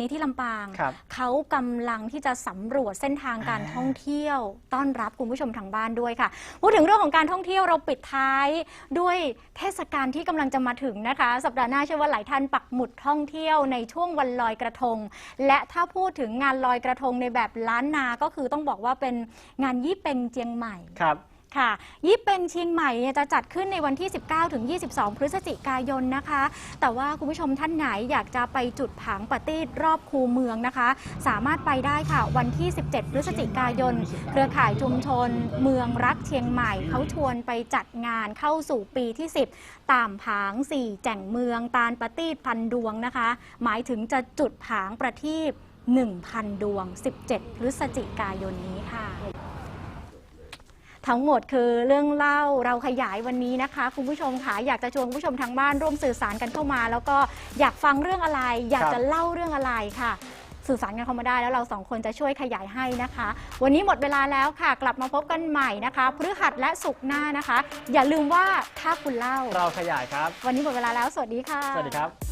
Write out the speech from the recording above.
นี้ที่ลำปาง ครับ เขากำลังที่จะสำรวจเส้นทางการอ่าท่องเที่ยว ต้อนรับคุณผู้ชมทางบ้านด้วยค่ะ พูดถึงเรื่องของการท่องเที่ยวเราปิดท้ายด้วยเทศกาลที่กำลังจะมาถึงนะคะ สัปดาห์หน้าเชื่อว่าหลายท่านปักหมุดท่องเที่ยวในช่วงวันลอยกระทง และถ้าพูดถึงงานลอยกระทงในแบบล้านนา ก็คือต้องบอกว่าเป็นงานยี่เป็งเจียงใหม่ ครับ ค่ะยี่เป็งเชียงใหม่จะจัดขึ้นในวันที่ 19 ถึง 22 พฤศจิกายนนะคะ แต่ว่าคุณผู้ชมท่านไหนอยากจะไปจุดผางปะตี้รอบคูเมืองนะคะ สามารถไปได้ค่ะ วันที่ 17 พฤศจิกายน เครือข่ายชุมชน เมืองรักเชียงใหม่ เขาชวนไปจัดงานเข้าสู่ปีที่ 10 ตามผาง 4 แจ่งเมือง ตาลปะตี้พันดวงนะคะ หมายถึงจะจุดผางประทีป1,000 ดวง 17 พฤศจิกายนนี้ค่ะ ทั้งหมดคือเรื่องเล่าเราขยายวันนี้นะคะ คุณผู้ชมค่ะอยากจะชวนคุณผู้ชมทางบ้านร่วมสื่อสารกันเข้ามา แล้วก็อยากฟังเรื่องอะไร อยากครับจะเล่าเรื่องอะไรค่ะ สื่อสารกันเข้ามาได้แล้วเราสองคนจะช่วยขยายให้นะคะ วันนี้หมดเวลาแล้วค่ะ กลับมาพบกันใหม่นะคะพฤหัสและศุกร์หน้านะคะ อย่าลืมว่าถ้าคุณเล่า เราขยายครับ วันนี้หมดเวลาแล้ว สวัสดีค่ะ สวัสดีครับ